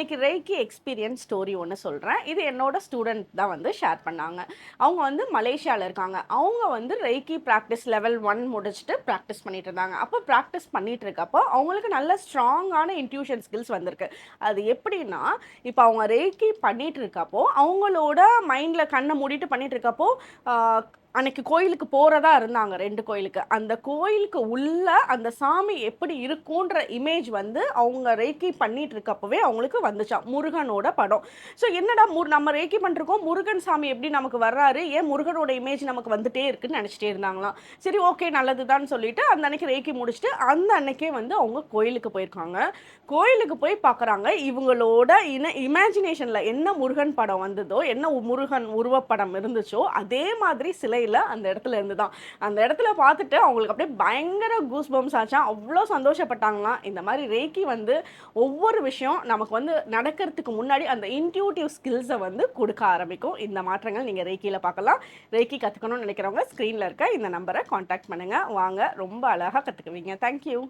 இன்னைக்கு ரேக்கி experience story ஒன்று சொல்கிறேன் இது என்னோட ஸ்டூடெண்ட் தான் வந்து ஷேர் பண்ணாங்க. அவங்க வந்து மலேசியாவில் இருக்காங்க. அவங்க வந்து ரேக்கி ப்ராக்டிஸ் லெவல் ஒன் முடிச்சுட்டு ப்ராக்டிஸ் பண்ணிட்டு இருந்தாங்க. அப்போ ப்ராக்டிஸ் பண்ணிட்டு இருக்கப்போ அவங்களுக்கு நல்ல ஸ்ட்ராங்கான இன்ட்யூஷன் ஸ்கில்ஸ் வந்திருக்கு. அது எப்படின்னா இப்போ அவங்க ரேக்கி பண்ணிட்டு இருக்கப்போ அவங்களோட மைண்டில் கண்ணை மூடிட்டு பண்ணிட்டு இருக்கப்போ அன்னைக்கு கோயிலுக்கு போகிறதா இருந்தாங்க ரெண்டு கோயிலுக்கு. அந்த கோயிலுக்கு உள்ள அந்த சாமி எப்படி இருக்குன்ற இமேஜ் வந்து அவங்க ரேக்கி பண்ணிட்டு இருக்கப்பவே அவங்களுக்கு வந்துச்சாம் முருகனோட படம். ஸோ என்னடா முரு நம்ம ரேக்கி பண்ணிருக்கோம் முருகன் சாமி எப்படி நமக்கு வர்றாரு? ஏன் முருகனோட இமேஜ் நமக்கு வந்துட்டே இருக்குன்னு நினச்சிட்டே இருந்தாங்களாம். சரி ஓகே நல்லதுதான் சொல்லிட்டு அந்த அன்னைக்கு ரேக்கி முடிச்சுட்டு அந்த அன்னைக்கே வந்து அவங்க கோயிலுக்கு போயிருக்காங்க. கோயிலுக்கு போய் பார்க்குறாங்க இவங்களோட இன இமேஜினேஷனில் என்ன முருகன் படம் வந்ததோ என்ன முருகன் உருவப்படம் இருந்துச்சோ அதே மாதிரி சிலையில் அந்த இடத்துல இருந்து தான் அந்த இடத்துல பார்த்துட்டு அவங்களுக்கு அப்படியே பயங்கர கூஸ் பம்ஸ் ஆச்சாம் அவ்வளோ சந்தோஷப்பட்டாங்களாம். இந்த மாதிரி ரேக்கி வந்து ஒவ்வொரு விஷயம் நமக்கு வந்து நடக்கிறதுக்கு முன்னாடி அந்த இன்ட்யூட்டிவ் ஸ்கில்ஸை வந்து கொடுக்க ஆரம்பிக்கும். இந்த மாற்றங்கள் நீங்கள் ரேக்கியில் பார்க்கலாம். ரேக்கி கற்றுக்கணும்னு நினைக்கிறவங்க ஸ்க்ரீனில் இருக்க இந்த நம்பரை காண்டாக்ட் பண்ணுங்கள் வாங்க ரொம்ப அழகாக கற்றுக்குவீங்க தேங்க்யூ